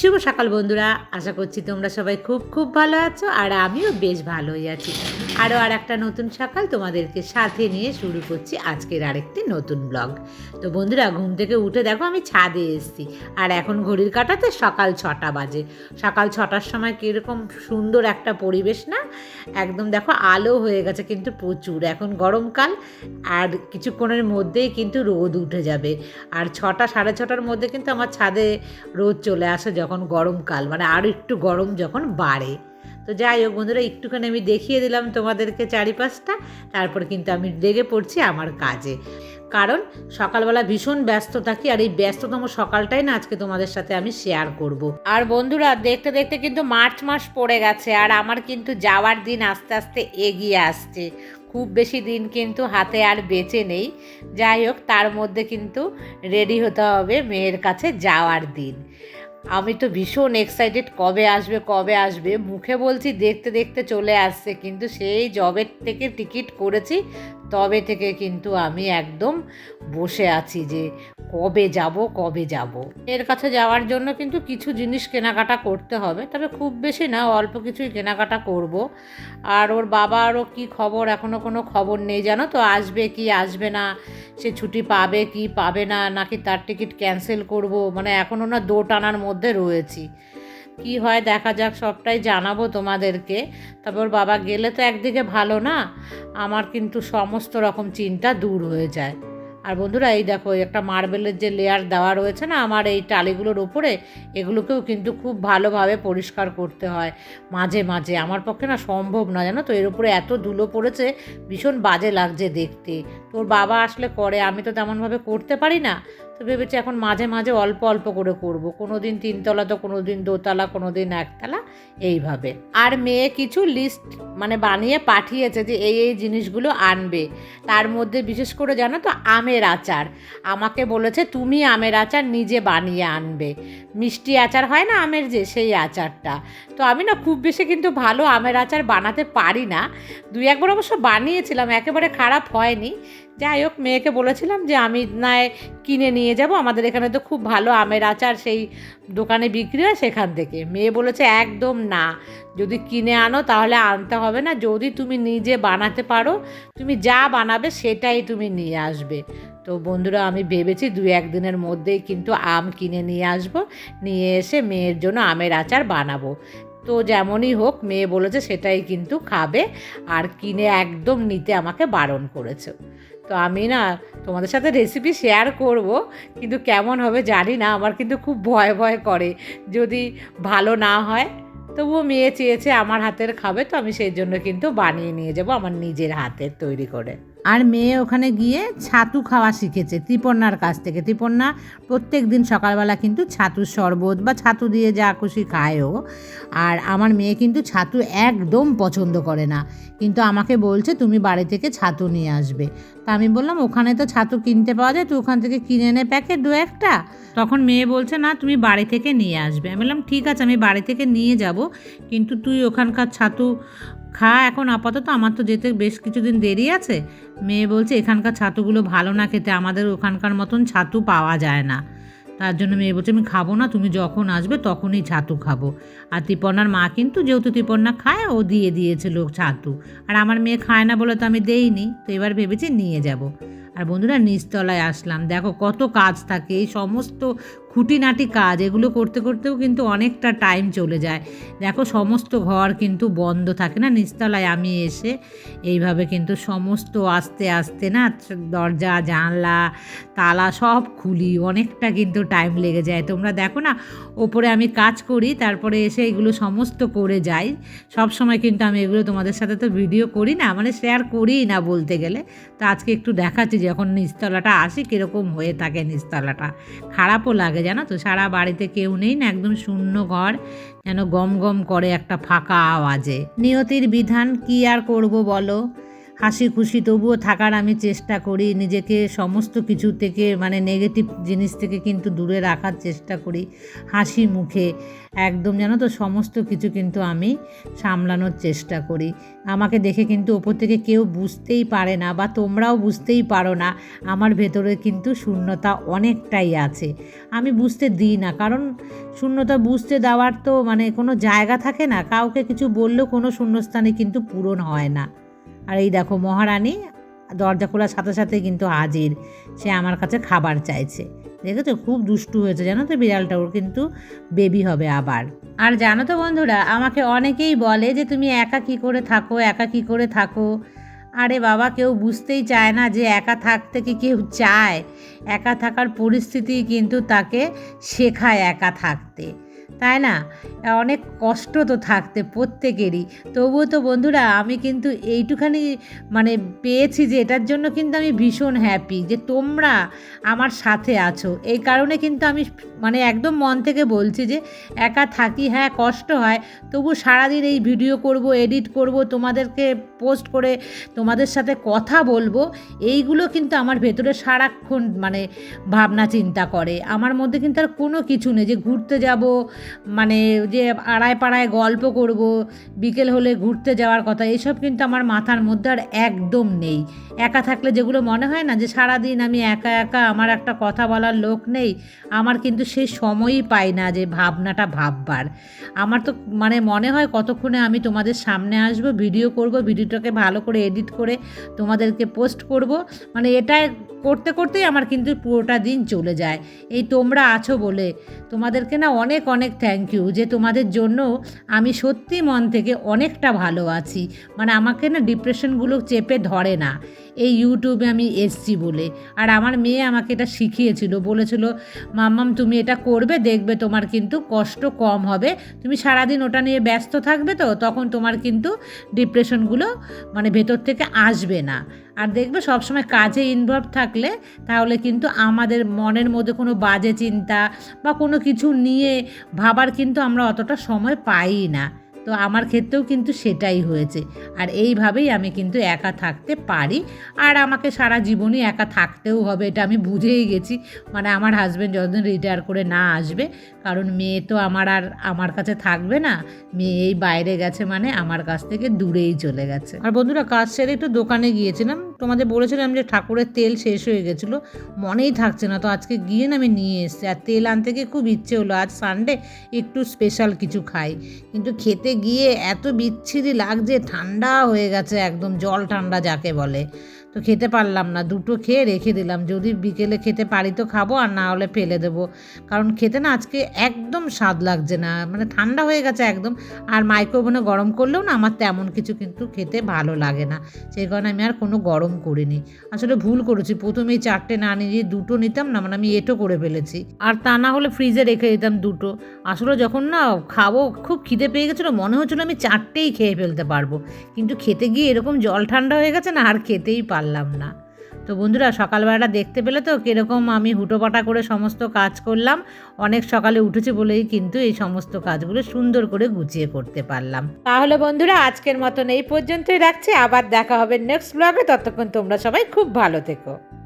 শুভ সকাল বন্ধুরা, আশা করছি তোমরা সবাই খুব খুব ভালো আছো আর আমিও বেশ ভালোই আছি। আরও আর একটা নতুন সকাল তোমাদেরকে সাথে নিয়ে শুরু করছি আজকের আরেকটি নতুন ব্লগ। তো বন্ধুরা, ঘুম থেকে উঠে দেখো আমি ছাদে এসেছি আর এখন ঘড়ির কাটাতে সকাল ছটা বাজে। সকাল ছটার সময় কীরকম সুন্দর একটা পরিবেশ না? একদম দেখো আলো হয়ে গেছে কিন্তু প্রচুর। এখন গরমকাল আর কিছুক্ষণের মধ্যেই কিন্তু রোদ উঠে যাবে। আর ছটা, সাড়ে ছটার মধ্যে কিন্তু আমার ছাদে রোদ চলে আসে যখন গরমকাল মানে আরও একটু গরম যখন বাড়ে। তো যাই হোক বন্ধুরা, একটুখানি আমি দেখিয়ে দিলাম তোমাদেরকে চারিপাশটা, তারপর কিন্তু আমি লেগে পড়ছি আমার কাজে। কারণ সকালবেলা ভীষণ ব্যস্ত থাকি আর এই ব্যস্ততম সকালটাই না আজকে তোমাদের সাথে আমি শেয়ার করব। আর বন্ধুরা, দেখতে দেখতে কিন্তু মার্চ মাস পড়ে গেছে, আর আমার কিন্তু যাওয়ার দিন আস্তে আস্তে এগিয়ে আসছে। খুব বেশি দিন কিন্তু হাতে আর বেঁচে নেই। যাই হোক, তার মধ্যে কিন্তু রেডি হতে হবে মেয়ের কাছে যাওয়ার দিন। আমি তো ভীষণ এক্সাইটেড কবে আসবে কবে আসবে। মুখে বলছি দেখতে দেখতে চলে আসছে, কিন্তু সেই জবের থেকে টিকিট করেছি, তবে থেকে কিন্তু আমি একদম বসে আছি যে কবে যাব কবে যাব। এর কাছে যাওয়ার জন্য কিন্তু কিছু জিনিস কেনাকাটা করতে হবে, তবে খুব বেশি না, অল্প কিছুই কেনাকাটা করব। আর ওর বাবারও কি খবর এখনও কোনো খবর নেই, জানো তো? আসবে কি, আসবে না? সে ছুটি পাবে কি, পাবে না? নাকি তার টিকিট ক্যান্সেল করব? মানে এখনও না দো টানার মধ্যে রয়েছি। কি হয়, দেখা যাক, সবটাই জানাব তোমাদেরকে। তবে ওর বাবা গেলে তো একদিকে ভালো না, আমার কিন্তু সমস্ত রকম চিন্তা দূর হয়ে যায়। আর বন্ধুরা, এই দেখো একটা মার্বেলের যে লেয়ার দেওয়া রয়েছে না, আমার এই টালিগুলোর ওপরে এগুলোকেও কিন্তু খুব ভালোভাবে পরিষ্কার করতে হয় মাঝে মাঝে। আমার পক্ষে না সম্ভব না জানো তো? এর উপরে এত ধুলো পড়েছে, ভীষণ বাজে লাগছে দেখতে। তোর বাবা আসলে করে, আমি তো তেমনভাবে করতে পারি না। তো ভেবেছি এখন মাঝে মাঝে অল্প অল্প করে করব। কোনো দিন তিনতলা তো কোনো দিন দোতলা কোনো দিন একতলা, এইভাবে। আর মেয়ে কিছু লিস্ট মানে বানিয়ে পাঠিয়েছে যে এই এই জিনিসগুলো আনবে। তার মধ্যে বিশেষ করে জানো তো আমের আচার। আমাকে বলেছে, তুমি আমের আচার নিজে বানিয়ে আনবে। মিষ্টি আচার হয় না আমের যে, সেই আচারটা। তো আমি না খুব বেশি কিন্তু ভালো আমের আচার বানাতে পারি না। দুই, একবার অবশ্য বানিয়েছিলাম, একেবারে খারাপ হয়নি। যাই হোক, মেয়েকে বলেছিলাম যে আমি নয় কিনে নিয়ে যাব। আমাদের এখানে তো খুব ভালো আমের আচার সেই দোকানে বিক্রি হয় সেখান থেকে। মেয়ে বলেছে, একদম না। যদি কিনে আনো তাহলে আনতে হবে না। যদি তুমি নিজে বানাতে পারো, তুমি যা বানাবে সেটাই তুমি নিয়ে আসবে। তো বন্ধুরা, আমি ভেবেছি দু একদিনের মধ্যেই কিন্তু আম কিনে নিয়ে আসব। নিয়ে এসে মেয়ের জন্য আমের আচার বানাবো। তো যেমনই হোক, মেয়ে বলেছে সেটাই কিন্তু খাবে। আর কিনে একদম নিতে আমাকে বারণ করেছে। তো আমি না তোমাদের সাথে রেসিপি শেয়ার করব, কিন্তু কেমন হবে জানি না, আমার কিন্তু খুব ভয় ভয় করে। যদি ভালো না হয়, তবুও মেয়ে চেয়েছে আমার হাতের খাবে, তো আমি সেই জন্য কিন্তু বানিয়ে নিয়ে যাব আমার নিজের হাতের তৈরি করে। আর মেয়ে ওখানে গিয়ে ছাতু খাওয়া শিখেছে, ত্রিপন্নার কাছ থেকে। ত্রিপর্ণা প্রত্যেক দিন সকালবেলা কিন্তু ছাতুর শরবত বা ছাতু দিয়ে যা খুশি খায় ও। আর আমার মেয়ে কিন্তু ছাতু একদম পছন্দ করে না। কিন্তু আমাকে বলছে, তুমি বাড়ি থেকে ছাতু নিয়ে আসবে। তা আমি বললাম, ওখানে তো ছাতু কিনতে পাওয়া যায়, তুই ওখান থেকে কিনে নে প্যাকেট দু একটা। তখন মেয়ে বলছে, না, তুমি বাড়ি থেকে নিয়ে আসবে। আমি বললাম, ঠিক আছে, আমি বাড়ি থেকে নিয়ে যাব, কিন্তু তুই ওখানকার ছাতু খা, এখন আপাতত আমার তো যেতে বেশ কিছুদিন দেরি আছে। মেয়ে বলছে, এখানকার ছাতুগুলো ভালো না খেতে আমাদের ওখানকার মতন ছাতু পাওয়া যায় না। তার জন্য মেয়ে বলছে, আমি খাব না, তুমি যখন আসবে তখনই ছাতু খাব। আর তিপর্ণার মা কিন্তু, যেহেতু তিপর্ণা খায়, ও দিয়ে দিয়েছে লোক ছাতু। আর আমার মেয়ে খায় না বলে তো আমি দেইনি। তো এবার ভেবেছি নিয়ে যাব। আর বন্ধুরা নিচতলায় আসলাম। দেখো কত কাজ থাকে, এই সমস্ত খুঁটিনাটি কাজ, এগুলো করতে করতেও কিন্তু অনেকটা টাইম চলে যায়। দেখো সমস্ত ঘর কিন্তু বন্ধ থাকে না, নিচতলায় আমি এসে এইভাবে কিন্তু সমস্ত আস্তে আস্তে না দরজা, জানলা, তালা সব খুলি, অনেকটা কিন্তু টাইম লেগে যায়। তোমরা দেখো না, ওপরে আমি কাজ করি, তারপরে এসে এগুলো সমস্ত করে যাই। সব সময় কিন্তু আমি এগুলো তোমাদের সাথে তো ভিডিও করি না মানে শেয়ার করি না বলতে গেলে। তো আজকে একটু দেখাচ্ছি যখন নিচতলাটা আসি, কীরকম হয়ে থাকে নিচতলাটা খারাপও লাগে, জানো তো? সারা বাড়িতে কেউ নেই না, একদম শূন্য ঘর, যেন গম গম করে একটা ফাঁকা আওয়াজে। নিয়তির বিধান কি আর করব বলো? হাসি খুশি, তবুও থাকার আমি চেষ্টা করি, নিজেকে সমস্ত কিছু থেকে মানে নেগেটিভ জিনিস থেকে কিন্তু দূরে রাখার চেষ্টা করি, হাসি মুখে। একদম জানো তো, সমস্ত কিছু কিন্তু আমি সামলানোর চেষ্টা করি। আমাকে দেখে কিন্তু ওপর থেকে কেউ বুঝতেই পারে না, বা তোমরাও বুঝতেই পারো না, আমার ভেতরে কিন্তু শূন্যতা অনেকটাই আছে। আমি বুঝতে দিই না, কারণ শূন্যতা বুঝতে দেওয়ার তো মানে কোনো জায়গা থাকে না, কাউকে কিছু বললেও কোনো শূন্যস্থানে কিন্তু পূরণ হয় না। আর এই দেখো মহারানী, দরজা খোলার সাথে সাথে কিন্তু হাজির। সে আমার কাছে খাবার চাইছে। দেখেছ? খুব দুষ্টু হয়েছে, জানো তো বিড়ালটা? ওর কিন্তু বেবি হবে আবার। আর জানো তো বন্ধুরা, আমাকে অনেকেই বলে যে, তুমি একা কি করে থাকো? একা কি করে থাকো? আরে বাবা, কেউ বুঝতেই চায় না যে, একা থাকতে কি কেউ চায়। একা থাকার পরিস্থিতি কিন্তু তাকে শেখায় একা থাকতে। তাই না? অনেক কষ্ট তো থাকতে প্রত্যেকেরই। তবুও তো বন্ধুরা, আমি কিন্তু এইটুখানি মানে পেয়েছি যে এটার জন্য কিন্তু আমি ভীষণ হ্যাপি যে তোমরা আমার সাথে আছো। এই কারণে কিন্তু আমি মানে একদম মন থেকে বলছি যে একা থাকি হ্যাঁ কষ্ট হয় তবু সারাদিন এই ভিডিও করব এডিট করব, তোমাদেরকে পোস্ট করে তোমাদের সাথে কথা বলব, এইগুলো কিন্তু আমার ভেতরে সারাক্ষণ মানে ভাবনা চিন্তা করে। আমার মধ্যে কিন্তু আর কোনো কিছু নেই যে ঘুরতে যাব মানে যে আড়ায় পাড়ায় গল্প করব, বিকেল হলে ঘুরতে যাওয়ার কথা, এসব কিন্তু আমার মাথার মধ্যে আর একদম নেই। একা থাকলে যেগুলো মনে হয় না যে সারাদিন আমি একা একা আমার একটা কথা বলার লোক নেই, আমার কিন্তু সেই সময়ই পাই না যে ভাবনাটা ভাববার। আমার তো মানে মনে হয় কতক্ষণে আমি তোমাদের সামনে আসব, ভিডিও করব ভিডিওটাকে ভালো করে এডিট করে তোমাদেরকে পোস্ট করব। মানে এটা করতে করতেই আমার কিন্তু পুরোটা দিন চলে যায়। এই তোমরা আছো বলে তোমাদেরকে না অনেক অনেক থ্যাংক ইউ যে তোমাদের জন্য আমি সত্যি মন থেকে অনেকটা ভালো আছি। মানে আমাকে না ডিপ্রেশনগুলো চেপে ধরে না। এই ইউটিউবে আমি এসছি বলে। আর আমার মেয়ে আমাকে এটা শিখিয়েছিল, বলেছিল, মাম্মাম, তুমি এটা করবে, দেখবে তোমার কিন্তু কষ্ট কম হবে। তুমি সারাদিন ওটা নিয়ে ব্যস্ত থাকবে তো, তখন তোমার কিন্তু ডিপ্রেশনগুলো মানে ভেতর থেকে আসবে না। আর দেখবে সবসময় কাজে ইনভলভ থাকলে তাহলে কিন্তু আমাদের মনের মধ্যে কোনো বাজে চিন্তা বা কোনো কিছু নিয়ে ভাবার কিন্তু আমরা অতটা সময় পাই না। তো আমার ক্ষেত্রেও কিন্তু সেটাই হয়েছে। আর এইভাবেই আমি কিন্তু একা থাকতে পারি। আর আমাকে সারা জীবনই একা থাকতেও হবে এটা আমি বুঝেই গেছি। মানে আমার হাজব্যান্ড যতদিন রিটায়ার করে না আসবে, কারণ মেয়ে তো আমার আর আমার কাছে থাকবে না, মেয়ে এই বাইরে গেছে মানে আমার কাছ থেকে দূরেই চলে গেছে। আর বন্ধুরা, কাজ সেরে একটু দোকানে গিয়েছিলাম তোমাদের বলেছিলাম যে ঠাকুরের তেল শেষ হয়ে গেছিল, মনেই থাকছে না। তো আজকে গিয়ে না আমি নিয়ে এসেছি। আর তেল আনতে গিয়ে খুব ইচ্ছে হলো। আজ সানডে একটু স্পেশাল কিছু খাই। কিন্তু খেতে গিয়ে এত বিচ্ছিরি লাগছে, ঠান্ডা হয়ে গেছে একদম, জল ঠান্ডা যাকে বলে। তো খেতে পারলাম না। দুটো খেয়ে রেখে দিলাম। যদি বিকেলে খেতে পারি তো খাব, আর না হলে ফেলে দেবো। কারণ খেতে না আজকে একদম স্বাদ লাগছে না। মানে ঠান্ডা হয়ে গেছে একদম। আর মাইক্রোওভেনে গরম করলেও না আমার তেমন কিছু কিন্তু খেতে ভালো লাগে না। সেই কারণে আমি আর কোনো গরম করিনি। আসলে ভুল করেছি। প্রথমেই চারটে না নিয়ে দুটো নিতাম না মানে আমি এটো করে ফেলেছি। আর তা না হলে ফ্রিজে রেখে দিতাম দুটো। আসলে যখন না খাব, খুব খিদে পেয়ে গেছিল, মনে হচ্ছিল আমি চারটেই খেয়ে ফেলতে পারব। কিন্তু খেতে গিয়ে এরকম জল ঠান্ডা হয়ে গেছে না, আর খেতেই পারলাম না। তো বন্ধুরা, সকালবেলাটা দেখতে পেলে তো কীরকম আমি হুটোপাটা করে সমস্ত কাজ করলাম। অনেক সকালে উঠেছে বলেই কিন্তু এই সমস্ত কাজগুলো সুন্দর করে গুছিয়ে করতে পারলাম। তাহলে বন্ধুরা, আজকের মতন এই পর্যন্তই রাখছি। আবার দেখা হবে নেক্সট ব্লগে ততক্ষণ তোমরা সবাই খুব ভালো থেকো।